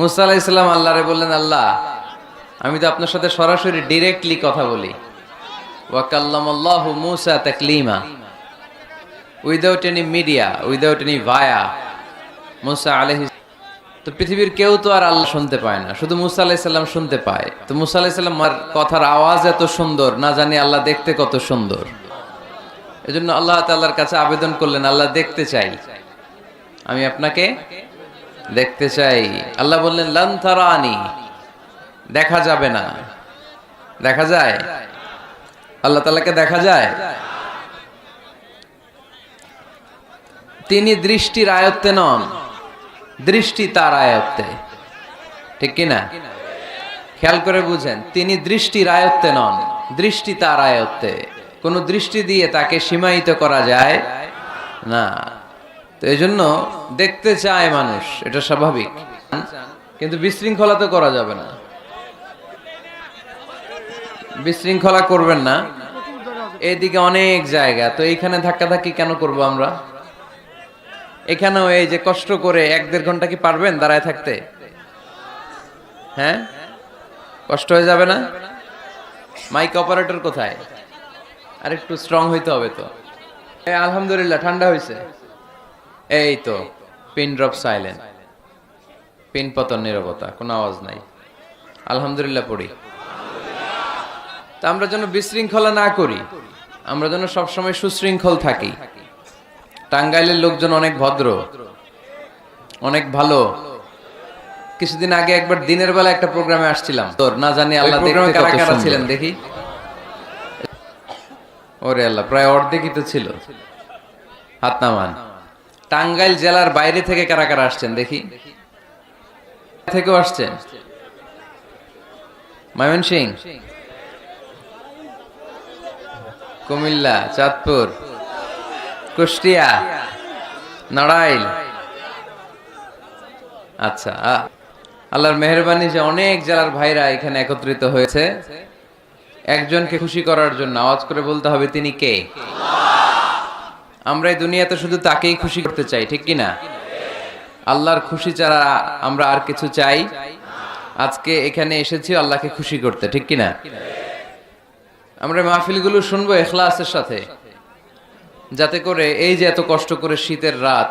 মুসা আলাইসাল্লাম আল্লাহরে বললেন, আল্লাহ, আমি তো আপনার সাথে সরাসরি ডিরেক্টলি কথা বলি। Without any media without any via Musa আলহি তো পৃথিবীর কেউ তো আর আল্লাহ শুনতে পায় না। শুধু মুসা আলাইসাল্লাম শুনতে পায়। তো মুসা আলাইসাল্লাম কথার আওয়াজ এত সুন্দর, না জানি আল্লাহ দেখতে কত সুন্দর। এজন্য আল্লাহ তাল্লাহর কাছে আবেদন করলেন, আল্লাহ দেখতে চাই। আমি আপনাকে দেখতে চাই। আল্লাহ বললেন লান্থারানি দেখা যাবে না। দেখা যায়? আল্লাহ তালাকে দেখা যায়? তিনি দৃষ্টির আয়ত্তে নন। দৃষ্টি তার আয়ত্তে। ঠিক কিনা? খেয়াল করে বুঝেন, তিনি দৃষ্টির আয়ত্তে নন। দৃষ্টি তার আয়ত্তে। কোন দৃষ্টি দিয়ে তাকে সীমায়িত করা যায় না। তো এই জন্য দেখতে চায় মানুষ, এটা স্বাভাবিক। কিন্তু বিশৃঙ্খলা তো করা যাবে না। বিশৃঙ্খলা করবেন না। এদিকে অনেক জায়গা, তো এইখানে ধাক্কাধাক্কি কেন করব আমরা? এখানেও এই যে কষ্ট করে এক দেড় ঘণ্টা কি পারবেন দাঁড়ায় থাকতে? হ্যাঁ? কষ্ট হয়ে যাবে না? মাইক অপারেটর কোথায়? আর একটু স্ট্রং হইতে হবে তো। আলহামদুলিল্লাহ, ঠান্ডা হয়েছে এই তো পিন ড্রপ সাইলেন্ট পিন পতন নিরবতা কোনো আওয়াজ নাই। আলহামদুলিল্লাহ পড়ি। তা আমরা যেন বিশৃঙ্খলা না করি আমরা যেন সবসময় সুশৃঙ্খল থাকি। টাঙ্গাইলের লোকজন অনেক ভদ্র অনেক ভালো। কিছুদিন আগে একবার দিনের বেলা একটা প্রোগ্রামে আসছিলাম। তোর না জানি আল্লাহ প্রোগ্রামে কারা কারা ছিলেন দেখি? ওরে আল্লাহ প্রায় অর্ধেকই তো ছিল। হাত নামান। টাঙ্গাইল জেলার বাইরে থেকে কারা কারা আসছেন? দেখি। থেকেও আসছেন? ময়মন সিং কুমিল্লা, চাঁদপুর, কুষ্টিয়া, নড়াইল। আচ্ছা আল্লাহর মেহরবানি যে অনেক জেলার ভাইরা এখানে একত্রিত হয়েছে। একজনকে খুশি করার জন্য আওয়াজ করে বলতে হবে, তিনি কে? আমরা এই দুনিয়াতে শুধু তাকেই খুশি করতে চাই, ঠিক কি না আল্লাহর খুশি ছাড়া আমরা আর কিছু চাই? আজকে এখানে এসেছি, আল্লাহকে খুশি করতে, ঠিক কি না আমরা মাহফিলগুলো শুনব এখলাসের সাথে। যাতে করে এই যে এত কষ্ট করে শীতের রাত,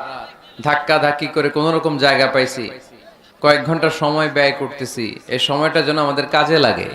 ধাক্কা ধাক্কি করে কোন রকম জায়গা পাইছি, কয়েক ঘণ্টা সময় ব্যয় করতেছি, এই সময়টা যেন আমাদের কাজে লাগে।